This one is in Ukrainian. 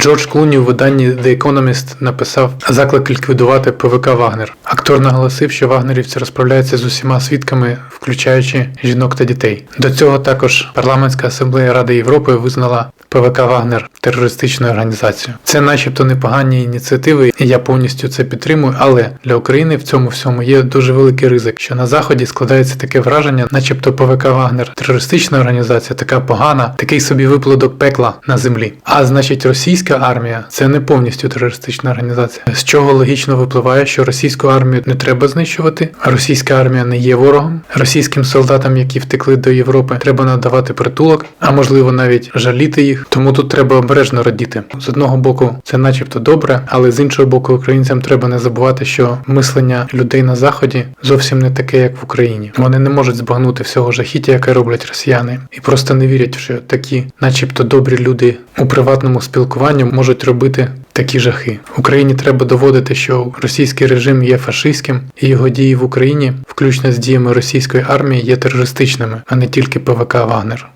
Джордж Клуні у виданні The Economist написав заклик ліквідувати ПВК Вагнер. Актор наголосив, що вагнерівці розправляються з усіма свідками, включаючи жінок та дітей. До цього також парламентська асамблея Ради Європи визнала ПВК Вагнер терористичною організацією. Це, начебто, непогані ініціативи, і я повністю це підтримую. Але для України в цьому всьому є дуже великий ризик, що на заході складається таке враження, начебто ПВК Вагнер терористична організація, така погана, такий собі виплодок пекла на землі. А значить, російська армія це не повністю терористична організація. З чого логічно випливає, що російську армію не треба знищувати, російська армія не є ворогом. Російським солдатам, які втекли до Європи, треба надавати притулок, а можливо навіть жаліти їх. Тому тут треба обережно радіти. З одного боку, це начебто добре, але з іншого боку, українцям треба не забувати, що мислення людей на заході зовсім не таке, як в Україні. Вони не можуть збагнути всього жахіття, яке роблять росіяни, і просто не вірять, що такі, начебто, добрі люди у приватному спілкуванні можуть робити такі жахи. Україні треба доводити, що російський режим є фашистським, і його дії в Україні, включно з діями російської армії, є терористичними, а не тільки ПВК Вагнер.